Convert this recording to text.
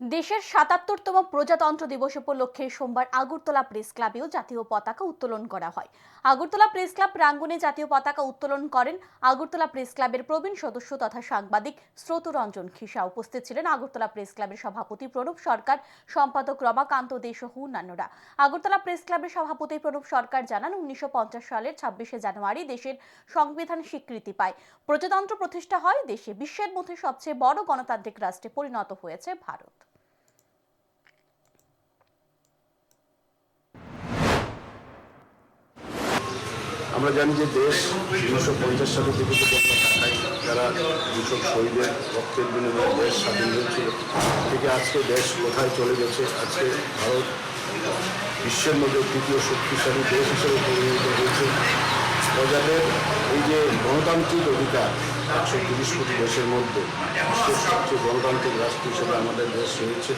দেশের সাতাত্তরতম প্রজাতন্ত্র দিবস উপলক্ষে সোমবার আগরতলা প্রেস ক্লাবেও জাতীয় পতাকা উত্তোলন করা হয়। আগরতলা প্রেস ক্লাব প্রাঙ্গণে জাতীয় পতাকা উত্তোলন করেন আগরতলা প্রেস ক্লাবের প্রবীণ সদস্য তথা সাংবাদিক স্রোতরঞ্জন খিসা। উপস্থিত ছিলেন আগরতলা প্রেস ক্লাবের সভাপতি প্রণব সরকার, সম্পাদক রমাকান্ত দে সহ অন্যান্যরা। আগরতলা প্রেস ক্লাবের সভাপতি প্রণব সরকার জানান, উনিশশো পঞ্চাশ সালের ছাব্বিশে জানুয়ারি দেশের সংবিধান স্বীকৃতি পায়। প্রজাতন্ত্র প্রতিষ্ঠা হয় দেশে, বিশ্বের মধ্যে সবচেয়ে বড় গণতান্ত্রিক রাষ্ট্রে পরিণত হয়েছে ভারত। আমরা জানি যে দেশ উনিশশো পঞ্চাশ সালের দিকে যারা কৃষক শহীদের রক্তের বিনিময়ে দেশ স্বাধীন হয়েছিল থেকে আজকে দেশ কোথায় চলে গেছে? আজকে ভারত বিশ্বের মধ্যে তৃতীয় শক্তিশালী দেশ হিসেবে পরিণত হয়েছে। প্রজাদের এই যে গণতান্ত্রিক অধিকার, একশো তিরিশ কোটি দেশের মধ্যে বিশ্বের সবচেয়ে গণতান্ত্রিক রাষ্ট্র হিসেবে আমাদের দেশ রয়েছে।